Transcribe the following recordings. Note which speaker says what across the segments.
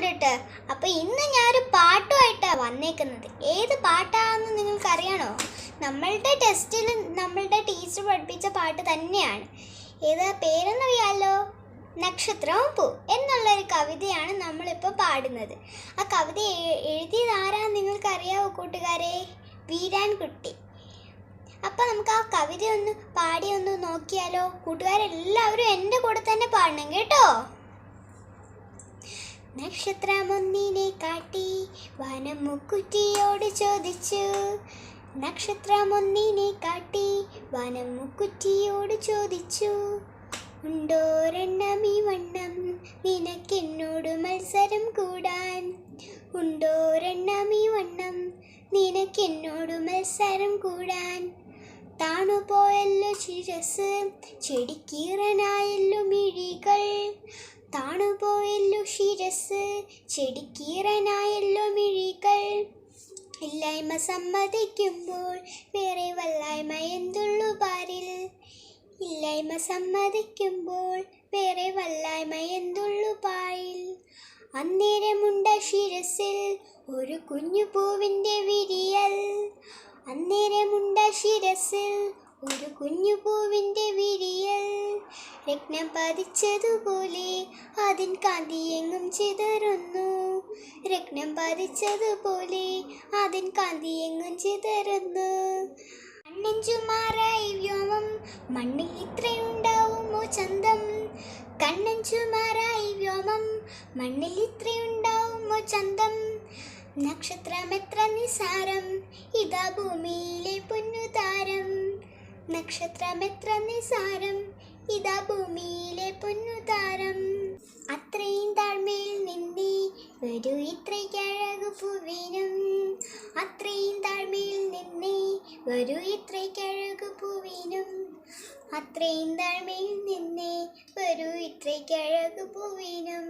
Speaker 1: കണ്ടിട്ട്. അപ്പൊ ഇന്ന് ഞാനൊരു പാട്ടുമായിട്ടാ വന്നേക്കുന്നത്. ഏത് പാട്ടാണെന്ന് നിങ്ങൾക്ക് അറിയണോ നമ്മളുടെ ടെസ്റ്റിൽ നമ്മളുടെ ടീച്ചർ പഠിപ്പിച്ച പാട്ട് തന്നെയാണ്. ഏതാ പേരെന്നറിയാലോ? നക്ഷത്രവും പൂ എന്നുള്ളൊരു കവിതയാണ് നമ്മളിപ്പോൾ പാടുന്നത്. ആ കവിത എഴുതിയതാരാന്ന് നിങ്ങൾക്ക് അറിയാവോ കൂട്ടുകാരെ? വീരാൻകുട്ടി. അപ്പം നമുക്ക് ആ കവിത ഒന്ന് പാടി ഒന്ന് നോക്കിയാലോ? കൂട്ടുകാരെല്ലാവരും എന്റെ കൂടെ തന്നെ പാടണം കേട്ടോ. നക്ഷത്രമൊന്നിനെ കാട്ടി വനമുക്കുറ്റിയോട് ചോദിച്ചു. നക്ഷത്രമൊന്നിനെ കാട്ടി വനമുക്കുറ്റിയോട് ചോദിച്ചു. ഉണ്ടോരെണ്ണം ഈ വണ്ണം? നിനക്കെന്നോട് മത്സരം കൂടാൻ. ഉണ്ടോരെണ്ണം ഈ വണ്ണം? നിനക്കെന്നോട് മത്സരം കൂടാൻ. താണുപോയല്ലോ ശിരസ് ചെടിക്കീറനായല്ലോ മിഴികൾ. താണുപോയല്ലോ ശിരസ് ചെടിക്കീറനായല്ലോ മിഴികൾ. ഇല്ലായ്മ സമ്മതിക്കുമ്പോൾ വേറെ വല്ലായ്മ എന്തുള്ളു പാരിൽ? ഇല്ലായ്മ സമ്മതിക്കുമ്പോൾ വേറെ വല്ലായ്മ എന്തുള്ളു പാരിൽ? അന്നേരമുണ്ട ശിരസിൽ ഒരു കുഞ്ഞു പൂവിന്റെ വിരിയൽ. അന്നേരമുണ്ട ശിരസിൽ ഒരു കുഞ്ഞു പൂവിന്റെ വിരിയൽ. രത്നം പതിച്ചതുപോലെ അതിൻ കാന്തി എങ്ങും ചിതറുന്നു. രത്നം പതിച്ചതുപോലെ അതിൻ കാന്തി എങ്ങും ചിതറുന്നു കണ്ണഞ്ചുമാറായി വ്യോമം മണ്ണിൽ ഇത്രയുണ്ടാവുമോ ചന്തം. കണ്ണഞ്ചുമാറായി വ്യോമം മണ്ണിൽ ഇത്രയുണ്ടാവുമോ ചന്തം. നക്ഷത്രം എത്ര നിസാരം ഇതാ ഭൂമിയിലെ പൊന്നുതാരം. നക്ഷത്രം എത്ര നിസാരം? ഇതാ ഭൂമിയിലെ പൊന്നുതാരം അത്രയും താഴ്മയിൽ നിന്നി വരൂ ഇത്രയ്ക്കഴകു പൂവിനും. അത്രയും താഴ്മയിൽ നിന്നി വരൂ ഇത്രയ്ക്കഴകു പൂവിനും. അത്രയും താഴ്മയിൽ നിന്നേ വരൂ ഇത്രയ്ക്കഴകു പൂവിനും.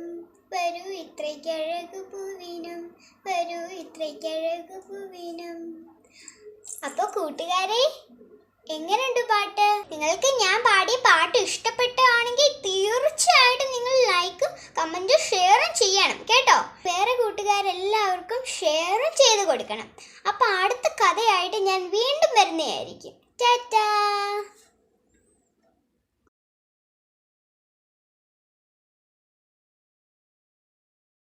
Speaker 1: വരൂ ഇത്രയ്ക്കഴകു പൂവിനും. വരൂ ഇത്രയ്ക്കഴകു പൂവിനും. അപ്പോൾ കൂട്ടുകാരെ എങ്ങനെയുണ്ട് പാട്ട്? നിങ്ങൾക്ക് ഞാൻ പാടിയ പാട്ട് ഇഷ്ടപ്പെട്ടാണെങ്കിൽ തീർച്ചയായിട്ടും നിങ്ങൾ ലൈക്കും കമന്റും ഷെയറും ചെയ്യണം കേട്ടോ? വേറെ കൂട്ടുകാരെല്ലാവർക്കും ഷെയറും ചെയ്ത് കൊടുക്കണം. അപ്പോൾ അടുത്ത കഥയായിട്ട് ഞാൻ വീണ്ടും വരുന്നതായിരിക്കും. ടാറ്റാ!